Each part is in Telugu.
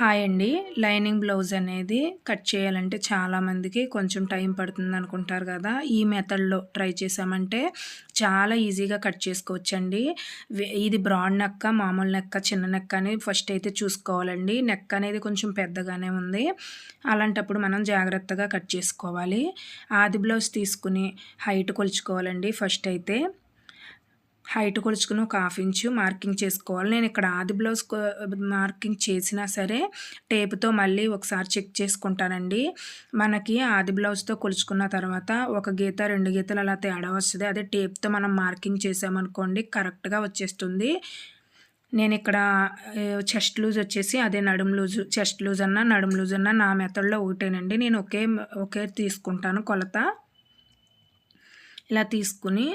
హాయ్ అండి. లైనింగ్ బ్లౌజ్ అనేది కట్ చేయాలంటే చాలామందికి కొంచెం టైం పడుతుంది అనుకుంటారు కదా. ఈ మెథడ్లో ట్రై చేసామంటే చాలా ఈజీగా కట్ చేసుకోవచ్చండి. ఇది బ్రాడ్ నెక్క మామూలు నెక్క చిన్న నెక్క అని ఫస్ట్ అయితే చూసుకోవాలండి. నెక్ అనేది కొంచెం పెద్దగానే ఉంది. అలాంటప్పుడు మనం జాగ్రత్తగా కట్ చేసుకోవాలి. ఆది బ్లౌజ్ తీసుకుని హైట్ కొలుచుకోవాలండి ఫస్ట్ అయితే. హైట్ కొలుచుకుని ఒక హాఫ్ ఇంచు మార్కింగ్ చేసుకోవాలి. నేను ఇక్కడ ఆది బ్లౌజ్ మార్కింగ్ చేసినా సరే టేపుతో మళ్ళీ ఒకసారి చెక్ చేసుకుంటానండి. మనకి ఆది బ్లౌజ్తో కొలుచుకున్న తర్వాత ఒక గీత రెండు గీతలు అలా తేడా వస్తుంది. అదే టేప్తో మనం మార్కింగ్ చేసామనుకోండి కరెక్ట్గా వచ్చేస్తుంది. నేను ఇక్కడ చెస్ట్ లూజ్ వచ్చేసి అదే నడుము లూజు చెస్ట్ లూజ్ అన్న నడుము లూజ్ అన్న నా మెథడ్లో ఒకటేనండి. నేను ఒకే ఒకే తీసుకుంటాను కొలత. ఇలా తీసుకుని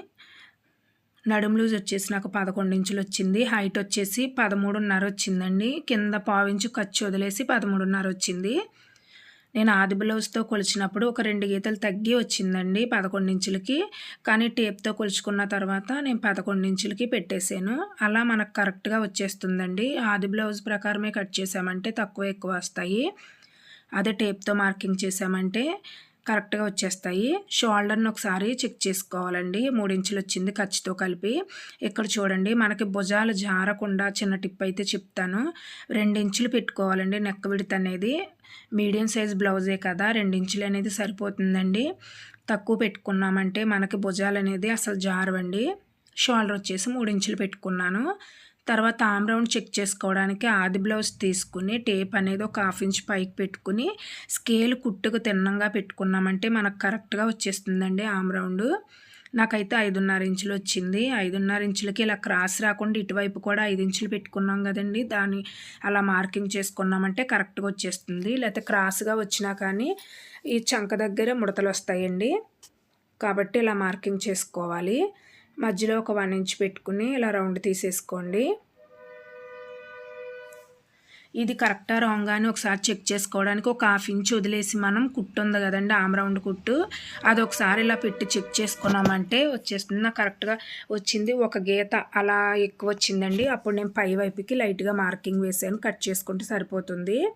నడుము లూజ్ వచ్చేసి నాకు పదకొండు ఇంచులు వచ్చింది. హైట్ వచ్చేసి పదమూడున్నర వచ్చిందండి. కింద పావించు ఖర్చు వదిలేసి పదమూడున్నర వచ్చింది. నేను ఆది బ్లౌజ్తో కొలిచినప్పుడు ఒక రెండు గీతలు తగ్గి వచ్చిందండి పదకొండు ఇంచులకి. కానీ టేప్తో కొలుచుకున్న తర్వాత నేను పదకొండు ఇంచులకి పెట్టేశాను. అలా మనకు కరెక్ట్గా వచ్చేస్తుందండి. ఆది బ్లౌజ్ ప్రకారమే కట్ చేసామంటే తక్కువ ఎక్కువ వస్తాయి. అదే టేప్తో మార్కింగ్ చేసామంటే కరెక్ట్గా వచ్చేస్తాయి. షోల్డర్ని ఒకసారి చెక్ చేసుకోవాలండి. మూడించులు వచ్చింది ఖర్చుతో కలిపి. ఇక్కడ చూడండి మనకి భుజాలు జారకుండా చిన్న టిప్ అయితే చెప్తాను. రెండించులు పెట్టుకోవాలండి నెక్ విడత అనేది. మీడియం సైజ్ బ్లౌజే కదా రెండు ఇంచులు అనేది సరిపోతుందండి. తక్కువ పెట్టుకున్నామంటే మనకి భుజాలు అనేది అసలు జారవండి. షోల్డర్ వచ్చేసి మూడు ఇంచులు పెట్టుకున్నాను. తర్వాత ఆమ్ రౌండ్ చెక్ చేసుకోవడానికి ఆది బ్లౌజ్ తీసుకుని టేప్ అనేది ఒక హాఫ్ ఇంచ్ పైకి పెట్టుకుని స్కేల్ కుట్టుకు తిన్నంగా పెట్టుకున్నామంటే మనకు కరెక్ట్గా వచ్చేస్తుందండి ఆమ్ రౌండ్. నాకైతే ఐదున్నర ఇంచులు వచ్చింది. ఐదున్నర ఇంచులకి ఇలా క్రాస్ రాకుండా ఇటువైపు కూడా ఐదు ఇంచులు పెట్టుకున్నాం కదండి. దాన్ని అలా మార్కింగ్ చేసుకున్నామంటే కరెక్ట్గా వచ్చేస్తుంది. లేకపోతే క్రాస్గా వచ్చినా కానీ ఈ చంక దగ్గర ముడతలు వస్తాయండి. కాబట్టి ఇలా మార్కింగ్ చేసుకోవాలి. మధ్యలో ఒక వన్ ఇంచ్ పెట్టుకుని ఇలా రౌండ్ తీసేసుకోండి. ఇది కరెక్టా రాంగ్ అని ఒకసారి చెక్ చేసుకోవడానికి ఒక హాఫ్ ఇంచ్ వదిలేసి మనం కుట్టు ఉంది కదండి ఆమ్ రౌండ్ కుట్టు. అది ఒకసారి ఇలా పెట్టి చెక్ చేసుకున్నామంటే వచ్చేస్తుంది. నాకు కరెక్ట్గా వచ్చింది. ఒక గీత అలా ఎక్కువ వచ్చిందండి. అప్పుడు నేను పై వైపుకి లైట్గా మార్కింగ్ వేసాను. కట్ చేసుకుంటే సరిపోతుంది.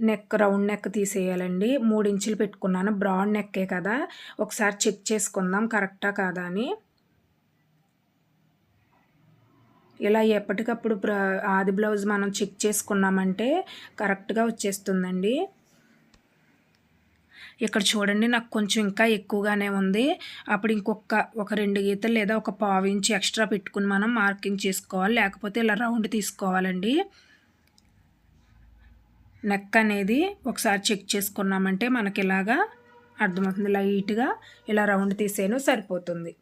నెక్ రౌండ్ నెక్ తీసేయాలండి. మూడు ఇంచులు పెట్టుకున్నాను. బ్రాడ్ నెక్కే కదా. ఒకసారి చెక్ చేసుకుందాం కరెక్టా కాదా అని. ఇలా ఎప్పటికప్పుడు ఆది బ్లౌజ్ మనం చెక్ చేసుకున్నామంటే కరెక్ట్గా వచ్చేస్తుందండి. ఇక్కడ చూడండి నాకు కొంచెం ఇంకా ఎక్కువగానే ఉంది. అప్పుడు ఇంకొక ఒక రెండు గీతలు లేదా ఒక పావు ఇంచు ఎక్స్ట్రా పెట్టుకుని మనం మార్కింగ్ చేసుకోవాలి. లేకపోతే ఇలా రౌండ్ తీసుకోవాలండి. నెక్ అనేది ఒకసారి చెక్ చేసుకున్నామంటే మనకి ఇలాగా అర్థమవుతుంది. లైట్గా ఇలా రౌండ్ తీసేను సరిపోతుంది.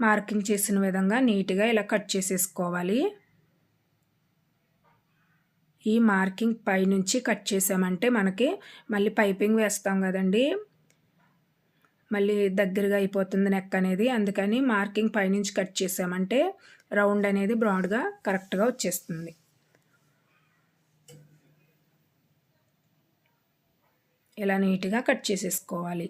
మార్కింగ్ చేసిన విధంగా నీట్గా ఇలా కట్ చేసేసుకోవాలి. ఈ మార్కింగ్ పైనుంచి కట్ చేసామంటే మనకి మళ్ళీ పైపింగ్ వేస్తాం కదండి. మళ్ళీ దగ్గరగా అయిపోతుంది నెక్ అనేది. అందుకని మార్కింగ్ పైనుంచి కట్ చేసామంటే రౌండ్ అనేది బ్రాడ్గా కరెక్ట్గా వచ్చేస్తుంది. ఇలా నీట్గా కట్ చేసేసుకోవాలి.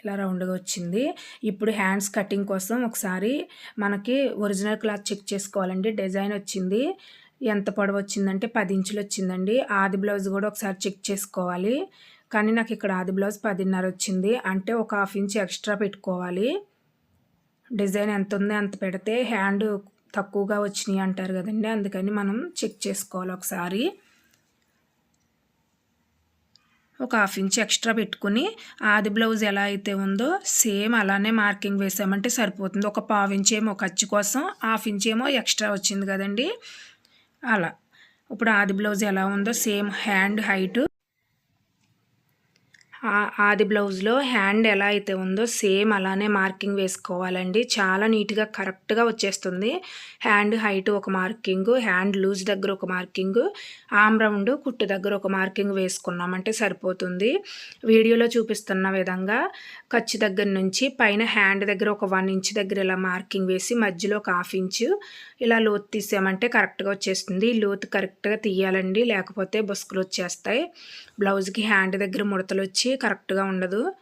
ఇలా రౌండ్గా వచ్చింది. ఇప్పుడు హ్యాండ్స్ కటింగ్ కోసం ఒకసారి మనకి ఒరిజినల్ క్లాత్ చెక్ చేసుకోవాలండి. డిజైన్ వచ్చింది. ఎంత పొడవు వచ్చిందంటే పది ఇంచులు వచ్చిందండి. ఆది బ్లౌజ్ కూడా ఒకసారి చెక్ చేసుకోవాలి. కానీ నాకు ఇక్కడ ఆది బ్లౌజ్ పదిన్నర వచ్చింది. అంటే ఒక హాఫ్ ఇంచ్ ఎక్స్ట్రా పెట్టుకోవాలి. డిజైన్ ఎంత ఉందో అంత పెడితే హ్యాండ్ తక్కువగా వచ్చినాయి అంటారు కదండి. అందుకని మనం చెక్ చేసుకోవాలి ఒకసారి. ఒక హాఫ్ ఇంచ్ ఎక్స్ట్రా పెట్టుకుని ఆది బ్లౌజ్ ఎలా అయితే ఉందో సేమ్ అలానే మార్కింగ్ వేసామంటే సరిపోతుంది. ఒక పావు ఇంచ్ ఏమో ఖర్చు కోసం హాఫ్ ఇంచ్ ఏమో ఎక్స్ట్రా వచ్చింది కదండి. అలా. ఇప్పుడు ఆది బ్లౌజ్ ఎలా ఉందో సేమ్ హ్యాండ్ హైటు ఆది బ్లౌజ్లో హ్యాండ్ ఎలా అయితే ఉందో సేమ్ అలానే మార్కింగ్ వేసుకోవాలండి. చాలా నీట్గా కరెక్ట్గా వచ్చేస్తుంది. హ్యాండ్ హైట్ ఒక మార్కింగ్ హ్యాండ్ లూజ్ దగ్గర ఒక మార్కింగ్ ఆమ్ రౌండ్ కుట్టు దగ్గర ఒక మార్కింగ్ వేసుకున్నామంటే సరిపోతుంది. వీడియోలో చూపిస్తున్న విధంగా ఖర్చు దగ్గర నుంచి పైన హ్యాండ్ దగ్గర ఒక వన్ ఇంచ్ దగ్గర ఇలా మార్కింగ్ వేసి మధ్యలో ఒక హాఫ్ ఇంచు ఇలా లోతు తీసామంటే కరెక్ట్గా వచ్చేస్తుంది. లోతు కరెక్ట్గా తీయాలండి. లేకపోతే బుస్కులు వచ్చేస్తాయి. బ్లౌజ్కి హ్యాండ్ దగ్గర ముడతలు వచ్చి కరెక్ట్గా ఉండదు.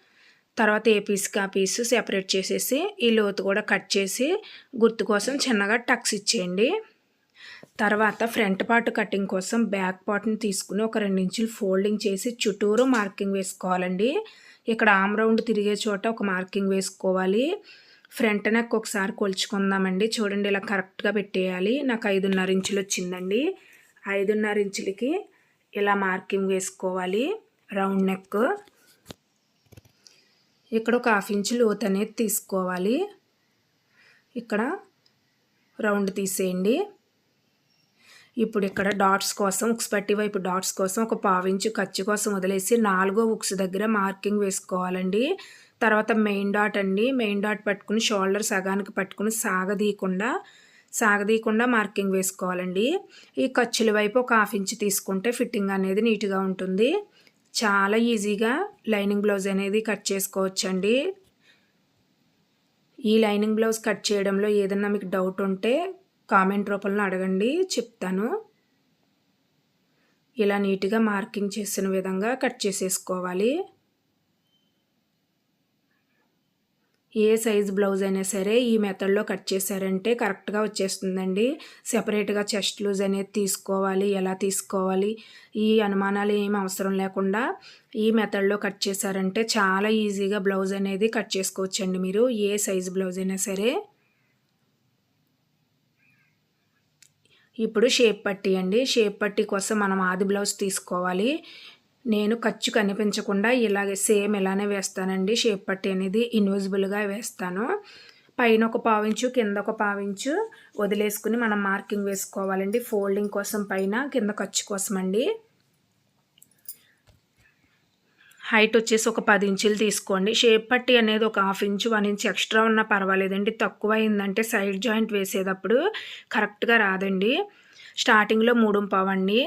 తర్వాత ఏ పీస్కి ఆ పీస్ సెపరేట్ చేసేసి ఈ లోతు కూడా కట్ చేసి గుర్తు కోసం చిన్నగా టక్స్ ఇచ్చేయండి. తర్వాత ఫ్రంట్ పార్ట్ కటింగ్ కోసం బ్యాక్ పార్ట్ని తీసుకుని ఒక రెండు ఇంచులు ఫోల్డింగ్ చేసి చుట్టూరు మార్కింగ్ వేసుకోవాలండి. ఇక్కడ ఆమ్ రౌండ్ తిరిగే చోట ఒక మార్కింగ్ వేసుకోవాలి. ఫ్రంట్ నెక్ ఒకసారి కొలుచుకుందామండి. చూడండి ఇలా కరెక్ట్గా పెట్టేయాలి. నాకు ఐదున్నర ఇంచులు వచ్చిందండి. ఐదున్నర ఇంచులకి ఇలా మార్కింగ్ వేసుకోవాలి. రౌండ్ నెక్ ఇక్కడ ఒక హాఫ్ ఇంచు లోత్ అనేది తీసుకోవాలి. ఇక్కడ రౌండ్ తీసేయండి. ఇప్పుడు ఇక్కడ డాట్స్ కోసం ఉక్స్ పట్టి వైపు డాట్స్ కోసం ఒక పావించు ఖర్చు కోసం వదిలేసి నాలుగో ఉక్స్ దగ్గర మార్కింగ్ వేసుకోవాలండి. తర్వాత మెయిన్ డాట్ అండి. మెయిన్ డాట్ పట్టుకుని షోల్డర్ సగానికి పట్టుకుని సాగదీయకుండా సాగదీయకుండా మార్కింగ్ వేసుకోవాలండి. ఈ ఖర్చుల వైపు ఒక హాఫ్ ఇంచ్ తీసుకుంటే ఫిట్టింగ్ అనేది నీట్గా ఉంటుంది. చాలా ఈజీగా లైనింగ్ బ్లౌజ్ అనేది కట్ చేసుకోవచ్చండి. ఈ లైనింగ్ బ్లౌజ్ కట్ చేయడంలో ఏదన్నా మీకు డౌట్ ఉంటే కామెంట్ రూపంలో అడగండి చెప్తాను. ఇలా నీట్గా మార్కింగ్ చేసిన విధంగా కట్ చేసేసుకోవాలి. ఏ సైజ్ బ్లౌజ్ అయినా సరే ఈ మెథడ్లో కట్ చేశారంటే కరెక్ట్గా వచ్చేస్తుందండి. సెపరేట్గా చెస్ట్ లూజ్ అనేది తీసుకోవాలి. ఎలా తీసుకోవాలి? ఈ అనుమానాలు ఏమి అవసరం లేకుండా ఈ మెథడ్లో కట్ చేశారంటే చాలా ఈజీగా బ్లౌజ్ అనేది కట్ చేసుకోవచ్చండి మీరు. ఏ సైజ్ బ్లౌజ్ అయినా సరే. ఇప్పుడు షేప్ పట్టి అండి. షేప్ పట్టి కోసం మనం ఆది బ్లౌజ్ తీసుకోవాలి. నేను ఖర్చు కనిపించకుండా ఇలాగే సేమ్ ఇలానే వేస్తానండి. షేప్ పట్టి అనేది ఇన్విజిబుల్గా వేస్తాను. పైన ఒక పావించు కింద ఒక పావించు వదిలేసుకుని మనం మార్కింగ్ వేసుకోవాలండి. ఫోల్డింగ్ కోసం పైన కింద ఖర్చు కోసం అండి. హైట్ వచ్చేసి ఒక పది ఇంచులు తీసుకోండి. షేప్ పట్టి అనేది ఒక half inch one inch extra ఉన్నా పర్వాలేదండి. తక్కువ అయిందంటే సైడ్ జాయింట్ వేసేటప్పుడు కరెక్ట్గా రాదండి. స్టార్టింగ్లో మూడు పావండి.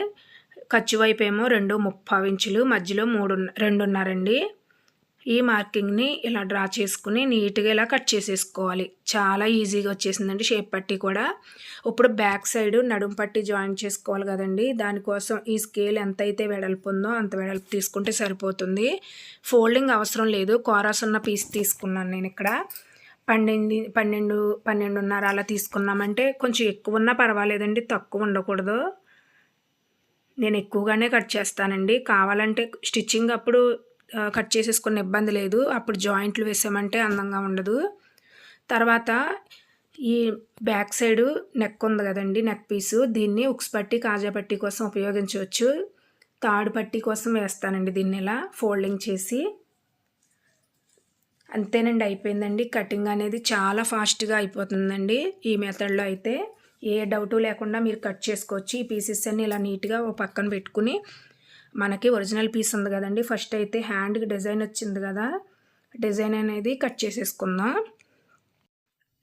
ఖర్చు వైపు ఏమో రెండు ముప్పావు ఇంచులు మధ్యలో మూడు రెండున్నారండి. ఈ మార్కింగ్ని ఇలా డ్రా చేసుకుని నీట్గా ఇలా కట్ చేసేసుకోవాలి. చాలా ఈజీగా వచ్చేసిందండి షేప్ పట్టి కూడా. ఇప్పుడు బ్యాక్ సైడ్ నడుం పట్టి జాయిన్ చేసుకోవాలి కదండి. దానికోసం ఈ స్కేల్ ఎంత అయితే వెడల్పు ఉందో అంత వెడల్పు తీసుకుంటే సరిపోతుంది. ఫోల్డింగ్ అవసరం లేదు. కోరాస్ ఉన్న పీస్ తీసుకున్నాను నేను ఇక్కడ. పన్నెండు పన్నెండు పన్నెండున్నర అలా తీసుకున్నామంటే కొంచెం ఎక్కువ ఉన్నా పర్వాలేదండి. తక్కువ ఉండకూడదు. నేను ఎక్కువగానే కట్ చేస్తానండి. కావాలంటే స్టిచ్చింగ్ అప్పుడు కట్ చేసేసుకున్న ఇబ్బంది లేదు. అప్పుడు జాయింట్లు వేసామంటే అందంగా ఉండదు. తర్వాత ఈ బ్యాక్ సైడ్ నెక్ ఉంది కదండి నెక్ పీసు. దీన్ని ఉక్స్ పట్టి కాజా పట్టి కోసం ఉపయోగించవచ్చు. తాడు పట్టి కోసం వేస్తానండి దీన్ని ఇలా ఫోల్డింగ్ చేసి. అంతేనండి అయిపోయిందండి. కటింగ్ అనేది చాలా ఫాస్ట్గా అయిపోతుందండి ఈ మెథడ్లో అయితే. ఏ డౌటు లేకుండా మీరు కట్ చేసుకోవచ్చు. ఈ పీసెస్ అన్ని ఇలా నీట్గా ఒక పక్కన పెట్టుకుని మనకి ఒరిజినల్ పీస్ ఉంది కదండి. ఫస్ట్ అయితే హ్యాండ్కి డిజైన్ వచ్చింది కదా. డిజైన్ అనేది కట్ చేసేసుకుందాం.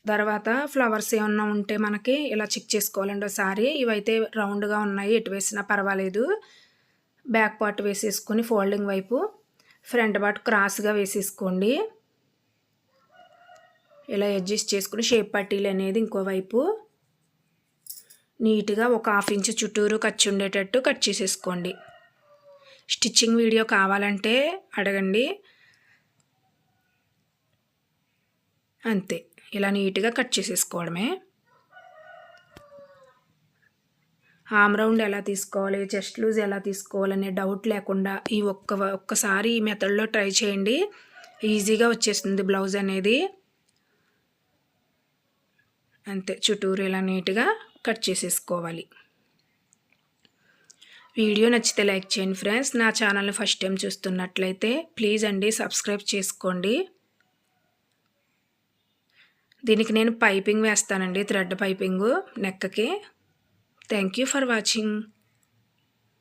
తర్వాత ఫ్లవర్స్ ఏమన్నా ఉంటే మనకి ఇలా చెక్ చేసుకోవాలండి ఒకసారి. ఇవైతే రౌండ్గా ఉన్నాయి. ఎటు వేసినా పర్వాలేదు. బ్యాక్ పార్ట్ వేసేసుకొని ఫోల్డింగ్ వైపు ఫ్రంట్ పార్ట్ క్రాస్గా వేసేసుకోండి. ఇలా అడ్జస్ట్ చేసుకుని షేప్ పట్టీలు అనేది ఇంకోవైపు నీట్గా ఒక హాఫ్ ఇంచ్ చుట్టూరు ఖర్చు ఉండేటట్టు కట్ చేసేసుకోండి. స్టిచ్చింగ్ వీడియో కావాలంటే అడగండి. అంతే ఇలా నీట్గా కట్ చేసేసుకోవడమే. ఆమ్ రౌండ్ ఎలా తీసుకోవాలి చెస్ట్ లూజ్ ఎలా తీసుకోవాలనే డౌట్ లేకుండా ఈ ఒక్క ఒక్కసారి ఈ మెథడ్లో ట్రై చేయండి. ఈజీగా వచ్చేస్తుంది బ్లౌజ్ అనేది. అంతే చుట్టూరు ఇలా నీట్గా కట్ చేసేసుకోవాలి. వీడియో నచ్చితే లైక్ చేయండి ఫ్రెండ్స్. నా ఛానల్ని ఫస్ట్ టైం చూస్తున్నట్లయితే ప్లీజ్ అండి సబ్స్క్రైబ్ చేసుకోండి. దీనికి నేను పైపింగ్ వేస్తానండి thread piping నెక్కకి. Thank you for watching.